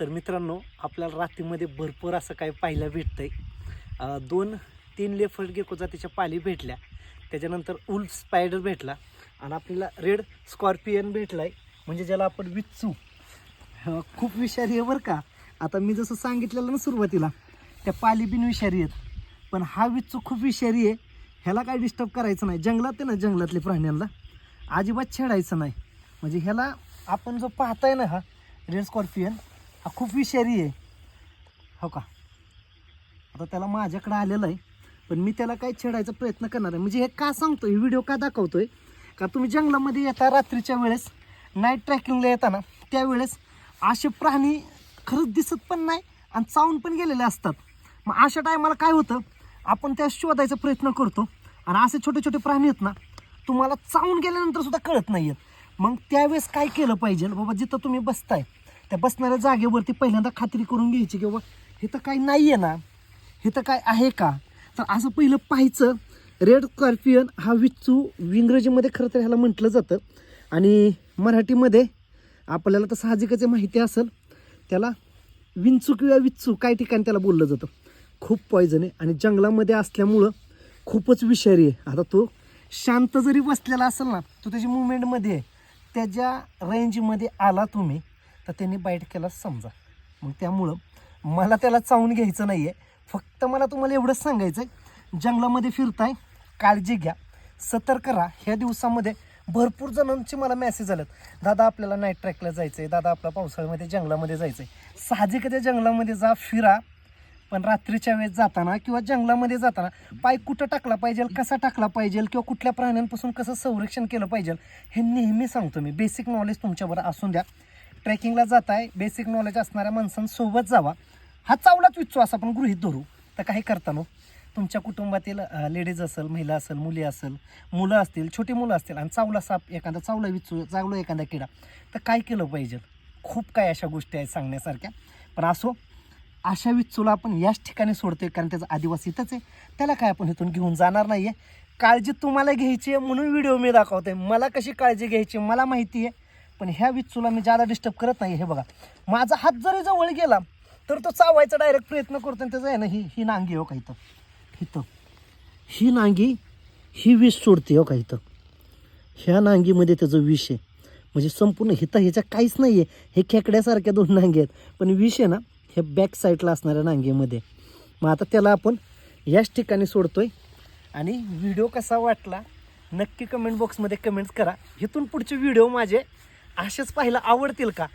तर मित्रांनो आपल्याला रात्रीमध्ये भरपूर असं काय पाहायला भेटतंय. दोन तीन लेफर्ट गेको जातीच्या पाली भेटल्या. त्याच्यानंतर उल स्पायडर भेटला. आणि आपल्याला रेड स्कॉर्पियन भेटलाय. म्हणजे ज्याला आपण विच्चू. खूप विषारी आहे बरं का. आता मी जसं सांगितलेलं ना सुरुवातीला त्या पाली बिन विषारी आहेत. पण हा विच्चू खूप विषारी आहे. ह्याला काय डिस्टर्ब करायचं नाही. जंगलात आहे ना जंगलातले प्राण्यांना. अजिबात छेडायचं नाही. म्हणजे ह्याला आपण जो पाहताय ना हा रेड स्कॉर्पियन. हा खूप विषारी आहे. हो का? आता त्याला माझ्याकडे आलेलं आहे पण मी त्याला काही छेडायचा प्रयत्न करणार आहे. म्हणजे हे का सांगतो हे व्हिडिओ का दाखवतोय? का तुम्ही जंगलामध्ये येता रात्रीच्या वेळेस नाईट ट्रॅकिंगला येताना त्यावेळेस असे प्राणी खरंच दिसत पण नाही आणि चावून पण गेलेले असतात. मग अशा टायमाला काय होतं? आपण त्या शोधायचा प्रयत्न करतो. आणि असे छोटे छोटे प्राणी आहेत ना तुम्हाला चावून गेल्यानंतर सुद्धा कळत नाही आहेत मग त्यावेळेस काय केलं पाहिजे? बाबा जिथं तुम्ही बसताय त्या बसणाऱ्या जागेवरती पहिल्यांदा खात्री करून घ्यायची की बाबा हे तर काही नाही आहे ना? हे तर काय आहे का? तर असं पहिलं पाहायचं. रेड स्कॉर्पियन हा विच्चू इंग्रजीमध्ये खरं तर ह्याला म्हटलं जातं. आणि मराठीमध्ये आपल्याला तर साहजिकच माहिती असेल. त्याला विंचू किंवा विच्चू काही ठिकाणी त्याला बोललं जातं? खूप पॉयझन आहे. आणि जंगलामध्ये असल्यामुळं खूपच विषारी आहे. आता तो शांत जरी बसलेला असेल ना तो त्याची मुवमेंटमध्ये आहे. त्याच्या रेंजमध्ये आला तुम्ही तर त्यांनी बाईट केला समजा. मग त्यामुळं मला त्याला चावून घ्यायचं नाही आहे फक्त मला तुम्हाला एवढंच सांगायचं आहे जंगलामध्ये फिरताय काळजी घ्या सतर्क राहा. ह्या दिवसामध्ये भरपूर जणांचे मला मेसेज आलेत. दादा आपल्याला नाईट ट्रॅकला जायचं आहे दादा आपल्या पावसाळ्यामध्ये जंगलामध्ये जायचं आहे साहजिक त्या जंगलामध्ये जा फिरा. पण रात्रीच्या वेळेस जाताना किंवा जंगलामध्ये जाताना पाय कुठं टाकला पाहिजे कसा टाकला पाहिजे किंवा कुठल्या प्राण्यांपासून कसं संरक्षण केलं पाहिजे हे नेहमी सांगतो मी. बेसिक नॉलेज तुमच्यावर असून द्या. ट्रेकिंगला जाताय बेसिक नॉलेज असणाऱ्या माणसांसोबत जावा. हा चावलाच विश्वास आपण गृहीत धरू. तर काही करताना तुमच्या कुटुंबातील लेडीज असेल महिला असेल मुली असेल मुलं असतील छोटी मुलं असतील आणि चावला साप एखादा चावला विचू चावला एखादा किडा तर काय केलं पाहिजे? खूप काय अशा गोष्टी आहेत सांगण्यासारख्या. पण असो अशा चुला आपण याच ठिकाणी सोडतोय कारण त्याचा आदिवासी इथंच आहे. त्याला काय आपण इथून घेऊन जाणार नाही आहे काळजी तुम्हाला घ्यायची आहे म्हणून व्हिडिओ मी दाखवते मला कशी काळजी घ्यायची मला माहिती आहे. पण ह्या विच्चूला मी ज्यादा डिस्टर्ब करत नाही हे बघा. माझा हात जरी जवळ गेला तर तो चावायचा डायरेक्ट प्रयत्न करतो आणि त्याचं आहे ना ही ही नांगी हो का इथं? इथं. ही नांगी ही विष सोडते हो का इथं? ह्या नांगीमध्ये त्याचं विष आहे. म्हणजे संपूर्ण हिथं ह्याच्या काहीच नाही आहे हे खेकड्यासारख्या दोन नांगे आहेत. पण विष आहे ना हे बॅक साईडला असणाऱ्या नांगेमध्ये. मग आता त्याला आपण याच ठिकाणी सोडतोय. आणि व्हिडिओ कसा वाटला नक्की कमेंट बॉक्समध्ये कमेंट्स करा. इथून पुढचे व्हिडिओ माझे असेच पाहायला आवडतील का?